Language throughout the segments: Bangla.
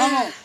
থামো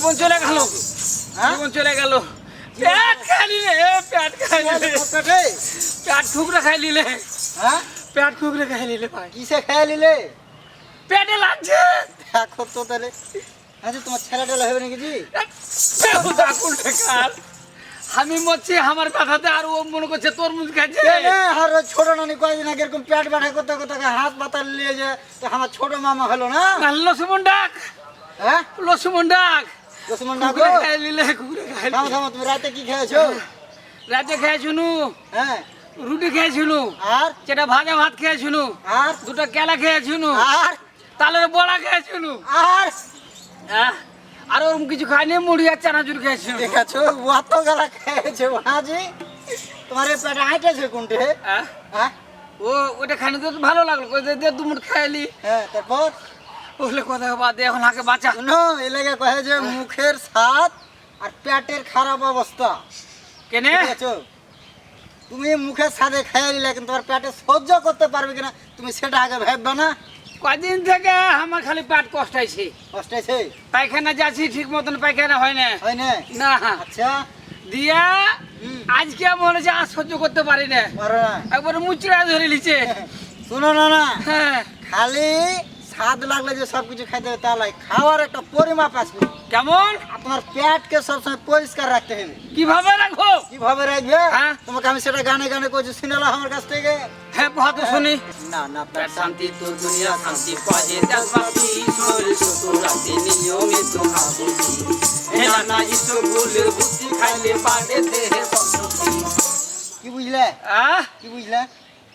জীবন চলে গেল। হ্যাঁ? জীবন চলে গেল। পেট খাই নিলে পেট খাই নিলে পেটে পেট ঠুকরে খাই নিলে হ্যাঁ? পেট ঠুকরে খাই নিলে ভাই। কিসে খেয়ে নিলে পেটে লাগছে। দেখো তো তাহলে আচ্ছা তোমার ছেলে টেলা হবে নাকি জি? বেহুদা কুলটে আমি মরছি আমার কথাতে আর ও মনে করছে তরমুজ খাচ্ছে। আর ছোট নানি কয়েকদিন আগে এরকম পেট ব্যথা করতে করতে হাত বাতাল নিয়ে যে তো আমার ছোট মামা হলো না? লসুমন ডাক হ্যাঁ? লসুমন ডাক লক্ষ্মণ ডাকো কুকুরে খাই নিলে কুকুরে খাই থামো থামো তুমি রাতে কি খেয়েছো? রাতে খেয়েছুনু। হ্যাঁ। রুটি খেয়েছিনু। আর? সেটা ভাজা ভাত খেয়েছিনু। আর? দুটো কেলা খেয়েছিনু। আর? তালের বড়া খেয়েছিনু। আর? হ্যাঁ? আর ওরকম কিছু খাইনি মুড়ি আর চানাচুর অত গালা খেয়েছে তোমার পেটে কোনটে? হ্যাঁ? হ্যাঁ? ও ওটা খানি তো ভালো লাগল। কই দে, দে দু মুঠ খাইলি। হ্যাঁ তারপর? বলে কথা বাদ দে এখন আগে বাঁচা। এলাকা যে মুখের স্বাদ আর পেটের খারাপ অবস্থা। কেনে? তুমি মুখের স্বাদে খেয়ে নিলে কিন্তু তোমার পেটে সহ্য করতে পারবে কিনা তুমি সেটা আগে ভাববে না। কদিন থেকে আমার খালি পেট কষ্ট হয়েছে। কষ্ট আছে পায়খানা যাচ্ছি ঠিক মতন পায়খানা হয় না। হয় না? না। আচ্ছা। দিয়া। আজকে মনে হচ্ছে আর সহ্য করতে পারি না। একবারে মুচড়া ধরে লিছে শুনো না না। হ্যাঁ। খালি স্বাদ লাগলে যে সব কিছু খাইতে হবে তা নয়। খাওয়ার একটা পরিমাপ আছে। কেমন? তোমার পেটকে সবসময় পরিষ্কার রাখতে হবে। কীভাবে রাখব? কীভাবে রাখবে? হ্যাঁ। তোমাকে আমি সেটা গানে গানে করছি শুনেলা আমার কাছ থেকে। হ্যাঁ কথা শুনি। না না পেট শান্তি তো দুনিয়া শান্তি পাজে দেশবাসী শরীর সুস্থ রাখতে নিয়মিত খাবুতি হেলা না ইসো গুলের বুদ্ধি খাইলে দেহে কি বুঝলে? আহ? কি বুঝলে?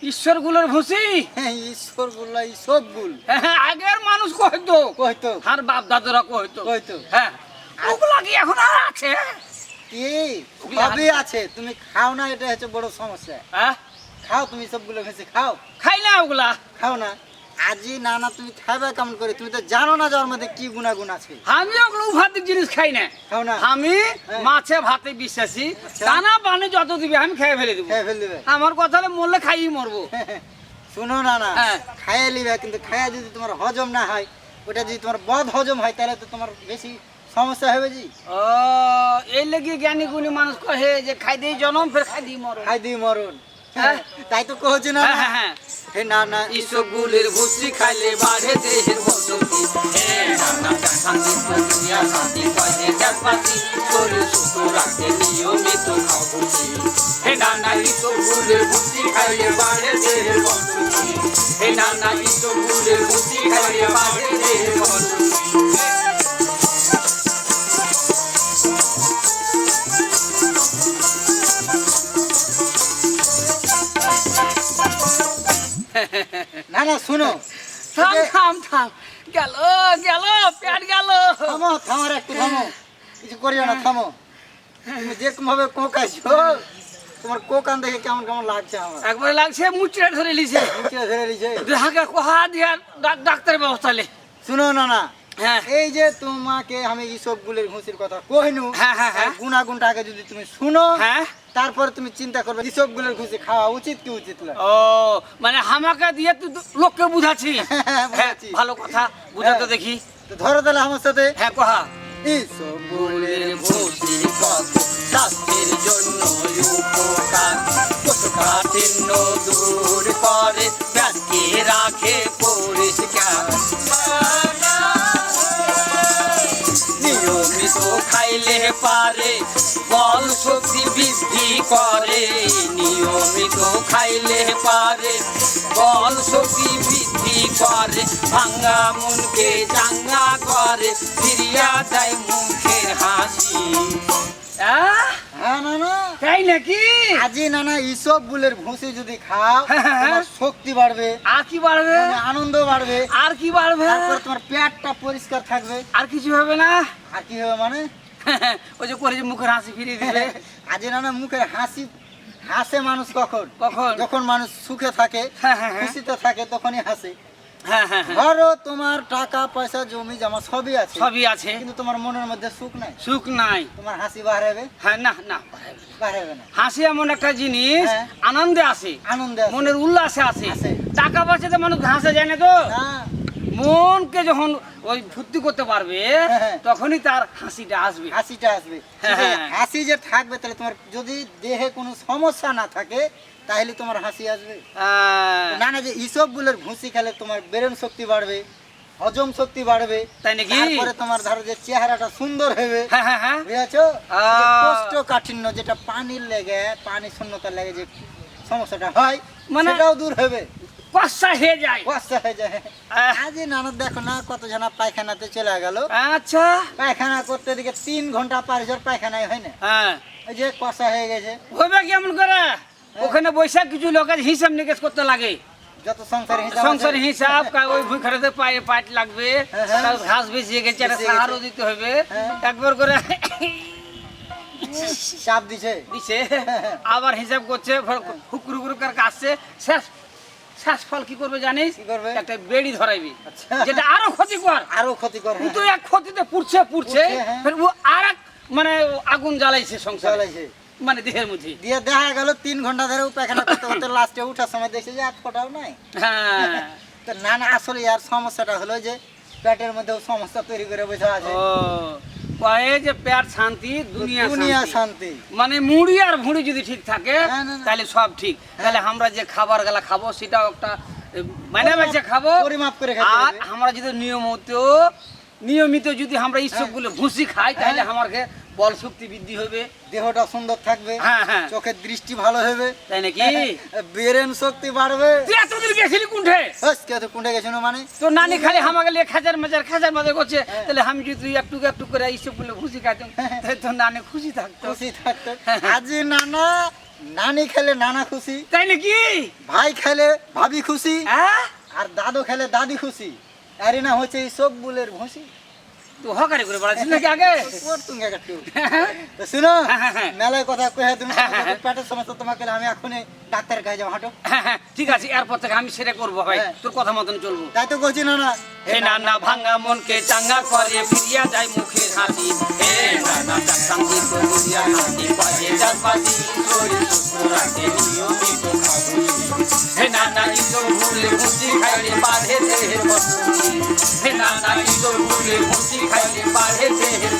ঈশ্বরগুলোর ভুসি? হ্যাঁ, ঈশ্বরগুলা সব গুল হ্যাঁ, আগের মানুষ কইতো কইতো আর বাপ দাদারা কইতো কইতো হ্যাঁ ওগুলা কি এখন আর আছে? কি? সবই আছে। তুমি খাও না এটা হচ্ছে বড় সমস্যা। হ্যাঁ? খাও তুমি সবগুলো ভেসে খাও। খাই না ওগুলা? খাও না। আজি না না তুমি খাবে কেমন করে? তুমি তো জানো না যে ওর মধ্যে কি গুণাগুণ আছে। আমি ওগুলো উভাতিক জিনিস খাই না। খাও না। আমি হ্যাঁ। মাছে ভাতে বিশ্বাসী। আচ্ছা। দানা পানি যত দিবে আমি খেয়ে ফেলে দেবো। খেয়ে ফেল দেবে। আমার কথা হলে মরলে খাইই মরবো। শুনো না না। হ্যাঁ। খাইয়ে নিবে কিন্তু খাইয়া যদি তোমার হজম না হয় ওটা যদি তোমার বদ হজম হয় তাহলে তো তোমার বেশি সমস্যা হবে জি। ও এই লেগে জ্ঞানী গুণী মানুষ কহে যে খাই দিয়ে জনম ফের খাই দিয়ে মরো খাই দিই মরণ। তাই তো কহছি না। হ্যাঁ হ্যাঁ হ্যাঁ। হে না না ইসবগুলের ভুসি খাইলে বাড়ে দেহের বসতি। হে নানা শান্তি তো দুনিয়া শান্তি কয়ে দেশবাসী শরীর সুস্থ রাখতে নিয়মিত খাবুতি হে নানা ইসবগুলের ভুসি খাইলে বাড়ে দেহের বসতি। হে নানা ইসবগুলের ভুসি খাইলে বাড়ে দেহের বসতি। না না শুনো। থাম থাম থাম। গেল গেল পেট গেল। থামো থামার একটু থামো। কিছু করিও না থামো। তুমি যেরকম ভাবে কোকাইছো তোমার কোকান দেখে কেমন কেমন লাগছে আমার? একবারে লাগছে মুচড়ে ধরে লিছে। মুখে ধরে নিছে দেহাকে কোহা দিয়া ডাক- ডাক্তারের ব্যবস্থা লে। শুনো না না। হ্যাঁ। এই যে তোমাকে আমি এইসব গুলের ঘুষির কথা হ্যাঁ, হ্যাঁ, হ্যাঁ। গুণাগুণটাকে যদি তুমি শুনো হ্যাঁ। তারপরে তুমি চিন্তা করবে এইসব গুলের ঘুষি খাওয়া উচিত কি উচিত না? ও মানে হামাকে দিয়ে তুই লোককে বুঝাচ্ছি। হ্যাঁ ভালো কথা বুঝাতে হ্যাঁ। দেখি। ধরো তাহলে আমার সাথে। হ্যাঁ কোহা। স্বাস্থ্যের জন্য উপকার? দূর করে রাখে পরিষ্কার। পারে বল বৃদ্ধি করে? নিয়মিত খাইলে পারে। বল শক্তি বৃদ্ধি করে। ভাঙ্গা মনকে চাঙ্গা করে। ফিরিয়া দেয় মুখের হাসি। হ্যাঁ না না তাই নাকি? আজি নানা ইসব বুলের ভুসি যদি খাও হ্যাঁ, হ্যাঁ। শক্তি বাড়বে। আর কি বাড়বে? মানে আনন্দ বাড়বে। আর কি বাড়বে? তারপর তোমার পেটটা পরিষ্কার থাকবে। আর কিছু হবে না? আর কি হবে মানে? ওই যে করে যে মুখের হাসি ফিরিয়ে দিবে আজি নানা মুখের হাসি হাসে মানুষ কখন? কখন? যখন মানুষ সুখে থাকে হ্যাঁ, হ্যাঁ, হ্যাঁ। খুশিতে থাকে তখনই হাসে। হ্যাঁ হ্যাঁ হ্যাঁ। ধরো তোমার টাকা পয়সা জমি জমা সবই আছে। সবই আছে। কিন্তু তোমার মনের মধ্যে সুখ নাই? সুখ নাই। তোমার হাসি বাড়াবে? হ্যাঁ না না। বাড়াবে না। হাসি এমন একটা জিনিস। আনন্দে আসে। আনন্দে মনের উল্লাসে আসে। টাকা পয়সাতে মানুষ হাসে যায় না তো? না মনকে যখন ওই ফুর্তি করতে পারবে হ্যাঁ, হ্যাঁ। তখনই তার হাসিটা আসবে হাসিটা আসবে হ্যাঁ। হাসি যে থাকবে তাহলে তোমার যদি দেহে কোনো সমস্যা না থাকে তাহলে তোমার হাসি আসবে না না যে ইসবগুলোর ভুসি খেলে তোমার ব্রেন শক্তি বাড়বে হজম শক্তি বাড়বে তাই নাকি? তারপরে তোমার ধরো যে চেহারাটা সুন্দর হবে বুঝেছ। কষ্ট কাঠিন্য যেটা পানির লেগে পানি শূন্যতার লেগে যে সমস্যাটা হয় মানে- সেটাও দূর হবে কষা হয়ে যায়। কষ্ট হয়ে যায়। আজ নানদ দেখো না কত জনা পায়খানাতে চলে গেল। আচ্ছা। পায়খানা করতে দিকে তিন ঘণ্টা পার পায়খানায় হয় না। হ্যাঁ। ওই যে কষা হয়ে গেছে। হবে কেমন করে? ওখানে বৈশাখ কিছু লোকের হিসাব নিকেশ করতে লাগে। যত সংসার হিসাব সংসার হিসাব ওই ভুই খাটাতে পায়ে পাট লাগবে। হ্যাঁ, ঘাস বেঁচিয়ে গেছে একটা সাহারও দিতে হবে। একবার করে চাপ দিছে। দিছে। আবার হিসাব করছে হুকুর হুকুর করে কাটছে শেষ। শেষ ফল কি করবে জানিস? কি করবে? একটা বেড়ি ধরাইবি। আচ্ছা। যেটা আরও ক্ষতিকর। আরও ক্ষতিকর ও তো এক ক্ষতিতে পুড়ছে পুড়ছে। হ্যাঁ। ও আর মানে আগুন জ্বালাইছে সংসার। জ্বালাইছে। মানে দেহের মধ্যে। দিয়ে দেখা গেল তিন ঘণ্টা ধরে পায়খানা করতে করতে লাস্টে উঠার সময় দেখছে যে এক ফোটাও নাই। হ্যাঁ। তো না না আসলে ইয়ার সমস্যাটা হলো যে পেটের মধ্যে সমস্যা তৈরি করে বসে আছে। ও। কয়ে যে পেট শান্তি দুনিয়া দুনিয়া শান্তি। মানে মুড়ি আর ভুঁড়ি যদি ঠিক থাকে না। তাহলে সব ঠিক। তাহলে আমরা যে খাবারগুলা খাব সেটাও একটা মানে বেঁচে খাব করে আর আমরা যদি নিয়মিত নিয়মিত যদি আমরা এই সবগুলো ভুসি খাই তাহলে হ্যাঁ। আমাকে বল শক্তি বৃদ্ধি হবে দেহটা সুন্দর থাকবে হ্যাঁ, হ্যাঁ। চোখের দৃষ্টি ভালো হবে। তাই নাকি? ব্রেন শক্তি বাড়বে। তুই এতদিন গেছিলি কোনঠে হস, কে তো কুঁড়ে গেছিল মানে। তো নানি খালি আমাকে লিয়ে খাজার মাজার খাজার মাজার করছে। হ্যাঁ। তাহলে আমি যদি তুই একটু একটু করে এই সবগুলো ভুসি খাইতাম তাহলে তো নানি খুশি থাকতো। খুশি থাকতো। হ্যাঁ, আজ নানা নানি খেলে নানা খুশি। তাই নাকি? ভাই খেলে ভাবি খুশি। হ্যাঁ? আর দাদু খেলে দাদি খুশি। আরে না হচ্ছে এই সব বুলের ভুসি। তুই হকারি করে বেড়াচ্ছিস নাকি আগে ওর একটু তো শুনো। মেলায় কথা কয়ে তুমি। পেটের সমস্যা তোমাকে আমি এখনই ডাক্তারের কাছে যাব হাঁটো ঠিক আছে এরপর থেকে আমি সেটা করব ভাই। তোর কথা মতন চলবো তাই তো করছি না না হে নানা ভাঙা মনকে চাঙ্গা করে ফিরিয়া যায় মুখের হাসি হে নানা চাঙ্গি তো দুনিয়া হাসি পাশে চারপাশি শরীর সুস্থ নিয়মিত খাবুলি হে নানা ইসো ভুলে ভুসি খাইলে বাঁধে দেহের বসতি হে নানা ইসো ভুলে ভুসি খাইলে বাঁধে দেহের